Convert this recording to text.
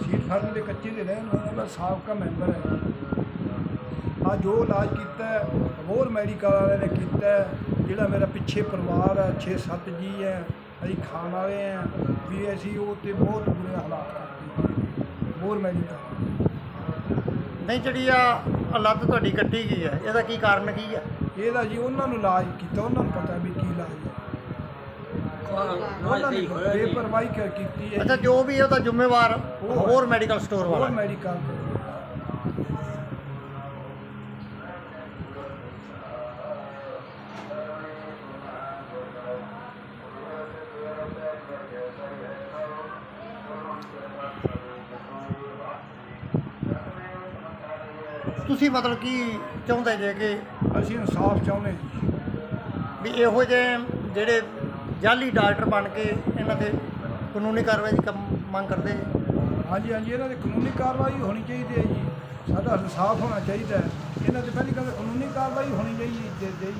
Seat farm ਦੇ ਕੱਚੇ ਦੇ ਰਹਿਣ ਉਹਨਾਂ ਦਾ ਸਾਬਕਾ ਮੈਂਬਰ ਹੈ। ਆ ਜੋ ਇਲਾਜ ਕੀਤਾ ਹੋਰ ਮੈਡੀਕਲ ਵਾਲਿਆਂ ਨੇ ਕੀਤਾ ਜਿਹੜਾ ਮੇਰਾ ਪਿੱਛੇ ਪਰਿਵਾਰ ਹੈ 6-7 ਜੀ ਹੈ ਅਸੀਂ ਖਾਣ ਵਾਲੇ ਹੈ ਵੀ ਅਸੀਂ ਉਹ ਤੇ ਬਹੁਤ ਬੁਰੇ ਹਾਲਾਤ ਕਰਦੇ ਹੋਰ ਮੈਡੀਕਲ ਨਹੀਂ ਜਿਹੜੀ ਆ ਲੱਤ ਤੁਹਾਡੀ ਕੱਟੀ ਗਈ ਹੈ ਇਹਦਾ ਕੀ ਕਾਰਨ ਕੀ ਹੈ? ਇਹਦਾ ਜੀ ਉਹਨਾਂ ਨੂੰ ਇਲਾਜ ਕੀਤਾ ਉਹਨਾਂ ਨੂੰ ਪਤਾ ਵੀ ਕੀ ਇਲਾਜ ਹੈ। ਉਹਨਾਂ ਨੇ ਬੇਪਰਵਾਹੀ ਕ- ਕੀਤੀ ਹੈ ਅੱਛਾ ਜੋ ਵੀ ਉਹਦਾ ਜ਼ਿੰਮੇਵਾਰ ਹੋਰ ਮੈਡੀਕਲ ਸਟੋਰ ਹੋਰ ਵਾਲਾ ਹੈ। ਮੈਡੀਕਲ ਤੁਸੀਂ ਮਤਲਬ ਕੀ ਚਾਹੁੰਦੇ ਜੇ ਕਿ ਅਸੀਂ ਇਨਸਾਫ ਚਾਹੁੰਦੇ ਜੀ। ਵੀ ਇਹੋ ਜਿਹੇ ਜਿਹੜੇ ਜਾਲੀ ਡਾਕਟਰ ਬਣ ਕੇ ਇਹਨਾਂ ਤੇ ਕਾਨੂੰਨੀ ਕਾਰਵਾਈ ਦੀ ਕੰਮ ਮੰਗ ਕਰਦੇ ਜੀ ਹਾਂਜੀ ਹਾਂਜੀ, ਇਹਨਾਂ ਦੀ ਕਾਨੂੰਨੀ ਕਾਰਵਾਈ ਹੋਣੀ ਚਾਹੀਦੀ ਹੈ ਜੀ। ਸਾਡਾ ਇਨਸਾਫ ਹੋਣਾ ਚਾਹੀਦਾ ਹੈ। ਇਹਨਾਂ ਤੇ ਪਹਿਲੀ ਗੱਲ ਕਾਨੂੰਨੀ ਕਾਰਵਾਈ ਹੋਣੀ ਚਾਹੀਦੀ ਚਾਹੀਦੀ ਹੈ